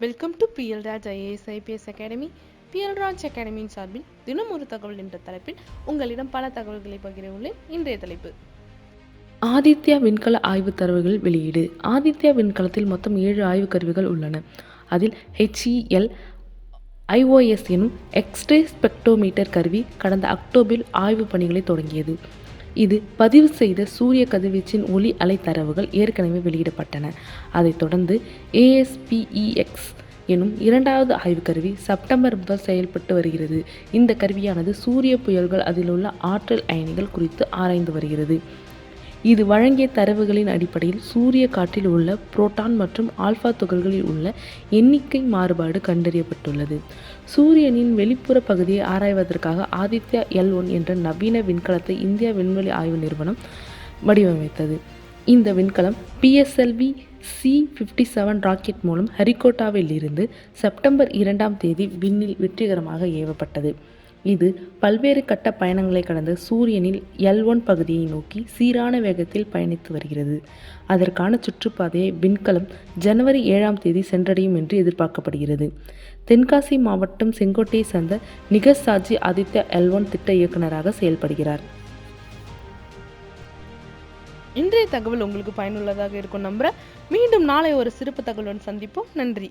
Welcome to PL Raj IAS IPS academy PL Raj அகாடமியின் சார்பில் தினம் ஒரு தகவல் என்ற தலைப்பில் உங்களிடம் பல தகவல்களை பகிர உள்ளேன் இன்றைய தலைப்பு. ஆதித்யா விண்கல ஆய்வுத் தரவுகள் வெளியீடு. ஆதித்யா விண்கலத்தில் மொத்தம் ஏழு ஆய்வுக் கருவிகள் உள்ளன. அதில் ஹெச்இஎல் ஐஓஎஸ் எனும் எக்ஸ்ரே ஸ்பெக்டோமீட்டர் கருவி கடந்த அக்டோபரில் ஆய்வுப் பணிகளை தொடங்கியது. இது பதிவு செய்த சூரிய கதிர்வீச்சின் ஒளி அலை தரவுகள் ஏற்கனவே வெளியிடப்பட்டன. அதைத் தொடர்ந்து ஏஎஸ்பிஇஎக்ஸ் எனும் இரண்டாவது ஆய்வுக் கருவி செப்டம்பர் முதல் செயல்பட்டு வருகிறது. இந்த கருவியானது சூரிய புயல்கள் அதிலுள்ள ஆற்றல் அயனிகள் குறித்து ஆராய்ந்து வருகிறது. இது வழங்கிய தரவுகளின் அடிப்படையில் சூரிய காற்றில் உள்ள புரோட்டான் மற்றும் ஆல்ஃபா துகள்களில் உள்ள எண்ணிக்கை மாறுபாடு கண்டறியப்பட்டுள்ளது. சூரியனின் வெளிப்புற பகுதியை ஆராய்வதற்காக ஆதித்யா எல் ஒன் என்ற நவீன விண்கலத்தை இந்திய விண்வெளி ஆய்வு நிறுவனம் வடிவமைத்தது. இந்த விண்கலம் PSLV C fifty seven rocket மூலம் ஹரிகோட்டாவில் இருந்து செப்டம்பர் இரண்டாம் தேதி விண்ணில் வெற்றிகரமாக ஏவப்பட்டது. இது பல்வேறு கட்ட பயணங்களை கடந்த சூரியனில் எல் ஒன் பகுதியை நோக்கி சீரான வேகத்தில் பயணித்து வருகிறது. அதற்கான சுற்றுப்பாதையை விண்கலம் ஜனவரி ஏழாம் தேதி சென்றடையும் என்று எதிர்பார்க்கப்படுகிறது. தென்காசி மாவட்டம் செங்கோட்டையை சேர்ந்த நிகர் சாஜி ஆதித்யா எல் ஒன் திட்ட இயக்குநராக செயல்படுகிறார். இன்றைய தகவல் உங்களுக்கு பயனுள்ளதாக இருக்கும் நம்புற மீண்டும் நாளை ஒரு சிறப்பு தகவலுடன் சந்திப்போம். நன்றி.